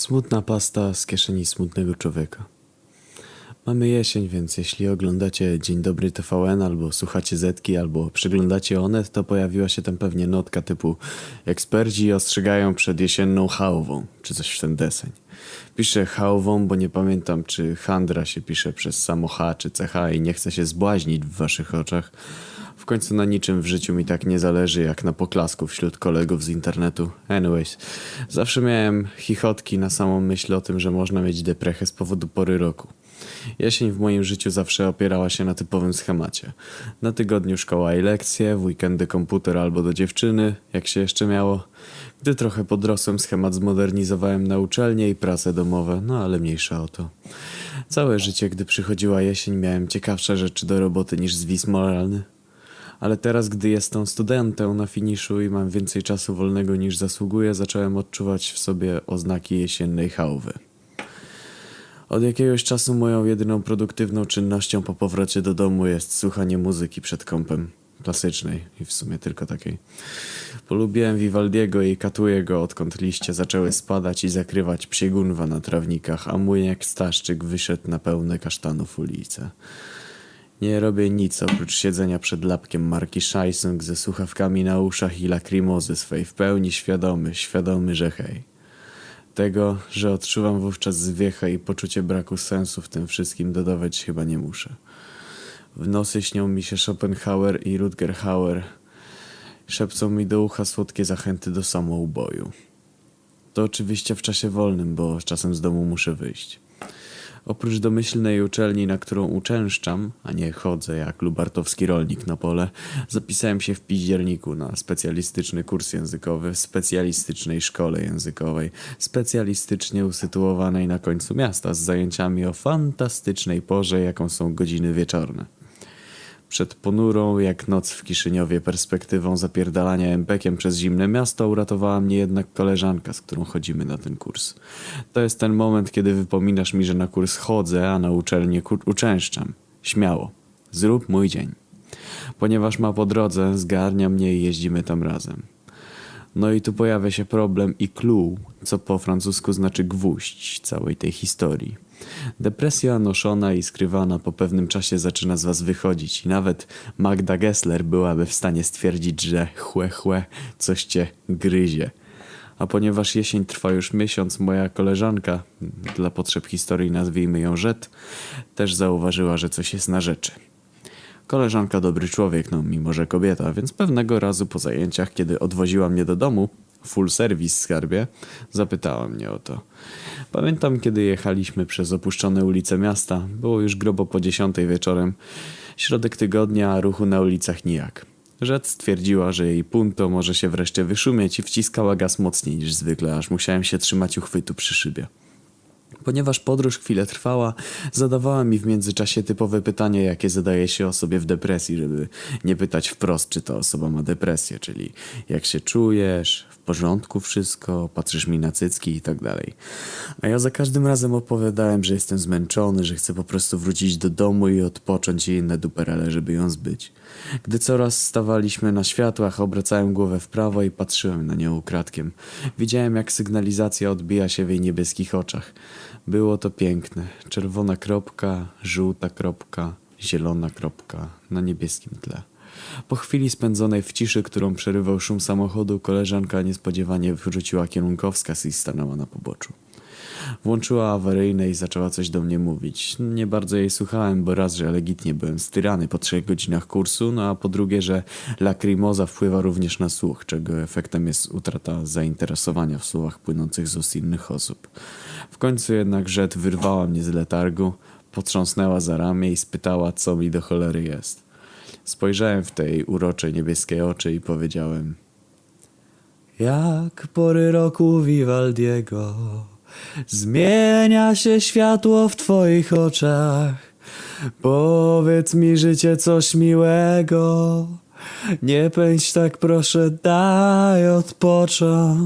Smutna pasta z kieszeni smutnego człowieka. Mamy jesień, więc jeśli oglądacie Dzień Dobry TVN, albo słuchacie Zetki, albo przeglądacie Onet, to pojawiła się tam pewnie notka typu Eksperci ostrzegają przed jesienną chałwą, czy coś w ten deseń. Piszę chałwą, bo nie pamiętam, czy handra się pisze przez samo H, czy CH i nie chcę się zbłaźnić w waszych oczach. W końcu na niczym w życiu mi tak nie zależy jak na poklasku wśród kolegów z internetu. Anyways, zawsze miałem chichotki na samą myśl o tym, że można mieć deprechę z powodu pory roku. Jesień w moim życiu zawsze opierała się na typowym schemacie. Na tygodniu szkoła i lekcje, w weekendy komputer albo do dziewczyny, jak się jeszcze miało. Gdy trochę podrosłem, schemat zmodernizowałem na uczelnię i prace domowe, no ale mniejsza o to. Całe życie, gdy przychodziła jesień, miałem ciekawsze rzeczy do roboty niż zwis moralny. Ale teraz, gdy jestem studentem na finiszu i mam więcej czasu wolnego niż zasługuję, zacząłem odczuwać w sobie oznaki jesiennej chałwy. Od jakiegoś czasu moją jedyną produktywną czynnością po powrocie do domu jest słuchanie muzyki przed kąpem. Klasycznej i w sumie tylko takiej. Polubiłem Vivaldiego i katuję go odkąd liście zaczęły spadać i zakrywać psiegunwa na trawnikach, a mój jak staszczyk wyszedł na pełne kasztanów ulice. Nie robię nic oprócz siedzenia przed lapkiem marki Scheissung ze słuchawkami na uszach i lakrimozy swej w pełni świadomy, świadomy, że hej. Tego, że odczuwam wówczas zwiechę i poczucie braku sensu w tym wszystkim dodawać chyba nie muszę. W nosy śnią mi się Schopenhauer i Rutger Hauer. Szepcą mi do ucha słodkie zachęty do samouboju. To oczywiście w czasie wolnym, bo czasem z domu muszę wyjść. Oprócz domyślnej uczelni, na którą uczęszczam, a nie chodzę jak lubartowski rolnik na pole, zapisałem się w piździerniku na specjalistyczny kurs językowy w specjalistycznej szkole językowej, specjalistycznie usytuowanej na końcu miasta z zajęciami o fantastycznej porze, jaką są godziny wieczorne. Przed ponurą, jak noc w Kiszyniowie, perspektywą zapierdalania empekiem przez zimne miasto uratowała mnie jednak koleżanka, z którą chodzimy na ten kurs. To jest ten moment, kiedy wypominasz mi, że na kurs chodzę, a na uczelnię uczęszczam. Śmiało. Zrób mój dzień. Ponieważ ma po drodze, zgarnia mnie i jeździmy tam razem. No i tu pojawia się problem i clue, co po francusku znaczy gwóźdź całej tej historii. Depresja noszona i skrywana po pewnym czasie zaczyna z was wychodzić i nawet Magda Gessler byłaby w stanie stwierdzić, że chłe chłe, coś cię gryzie. A ponieważ jesień trwa już miesiąc, moja koleżanka, dla potrzeb historii nazwijmy ją Rzet, też zauważyła, że coś jest na rzeczy. Koleżanka dobry człowiek, no mimo że kobieta, więc pewnego razu po zajęciach, kiedy odwoziła mnie do domu, full service skarbie, zapytała mnie o to. Pamiętam, kiedy jechaliśmy przez opuszczone ulice miasta, było już grobo po dziesiątej wieczorem, środek tygodnia, a ruchu na ulicach nijak. Rzec stwierdziła, że jej punto może się wreszcie wyszumieć i wciskała gaz mocniej niż zwykle, aż musiałem się trzymać uchwytu przy szybie. Ponieważ podróż chwilę trwała, zadawała mi w międzyczasie typowe pytanie, jakie zadaje się osobie w depresji, żeby nie pytać wprost, czy ta osoba ma depresję, czyli jak się czujesz, w porządku wszystko, patrzysz mi na cycki i tak dalej. A ja za każdym razem opowiadałem, że jestem zmęczony, że chcę po prostu wrócić do domu i odpocząć i inne duperele, żeby ją zbyć. Gdy coraz stawaliśmy na światłach, obracałem głowę w prawo i patrzyłem na nią ukradkiem. Widziałem, jak sygnalizacja odbija się w jej niebieskich oczach. Było to piękne. Czerwona kropka, żółta kropka, zielona kropka na niebieskim tle. Po chwili spędzonej w ciszy, którą przerywał szum samochodu, koleżanka niespodziewanie wyrzuciła kierunkowskaz i stanęła na poboczu. Włączyła awaryjne i zaczęła coś do mnie mówić. Nie bardzo jej słuchałem, bo raz, że legitnie byłem styrany po trzech godzinach kursu, no a po drugie, że lakrimoza wpływa również na słuch, czego efektem jest utrata zainteresowania w słowach płynących z ust innych osób. W końcu jednak rzecz wyrwała mnie z letargu, potrząsnęła za ramię i spytała, co mi do cholery jest. Spojrzałem w tej uroczej niebieskie oczy i powiedziałem... Jak pory roku Vivaldiego Zmienia się światło w twoich oczach. Powiedz mi życie coś miłego. Nie pędź tak proszę, daj odpocząć